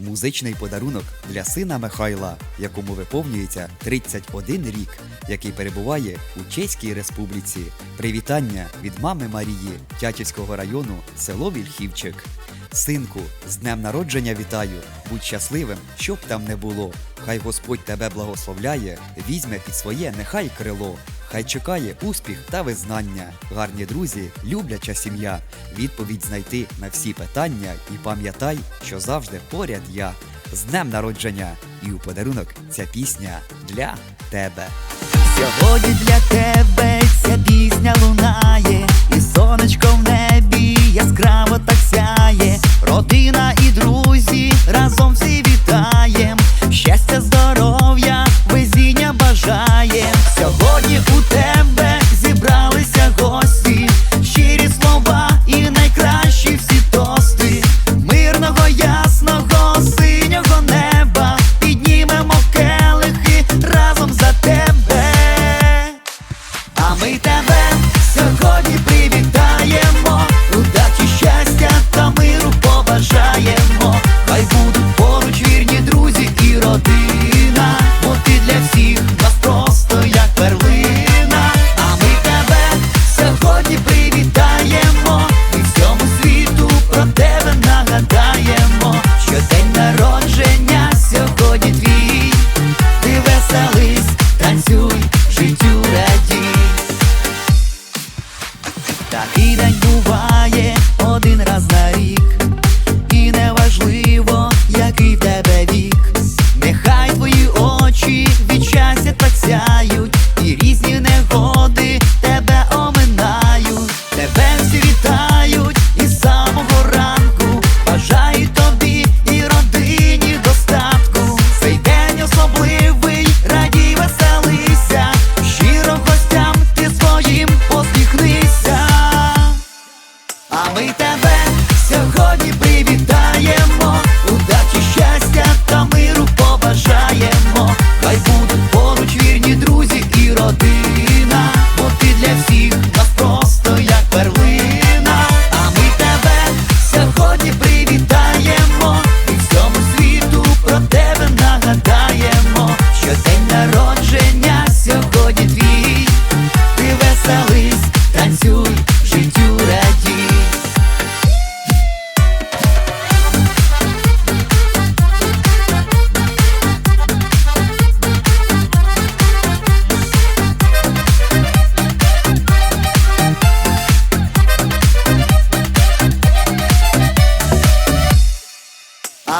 музичний подарунок для сина Михайла, якому виповнюється 31 рік, який перебуває у Чеській Республіці. Привітання від мами Марії Тячівського району, село Вільхівчик. Синку, з днем народження вітаю! Будь щасливим, щоб там не було. Хай Господь тебе благословляє, візьме під своє, нехай крило. Хай чекає успіх та визнання. Гарні друзі, любляча сім'я. Відповідь знайти на всі питання і пам'ятай, що завжди поряд я. З днем народження! І у подарунок ця пісня для тебе. Сьогодні для тебе ця пісня луна. І день буває один раз на рік. Ми тебе сьогодні привітаємо.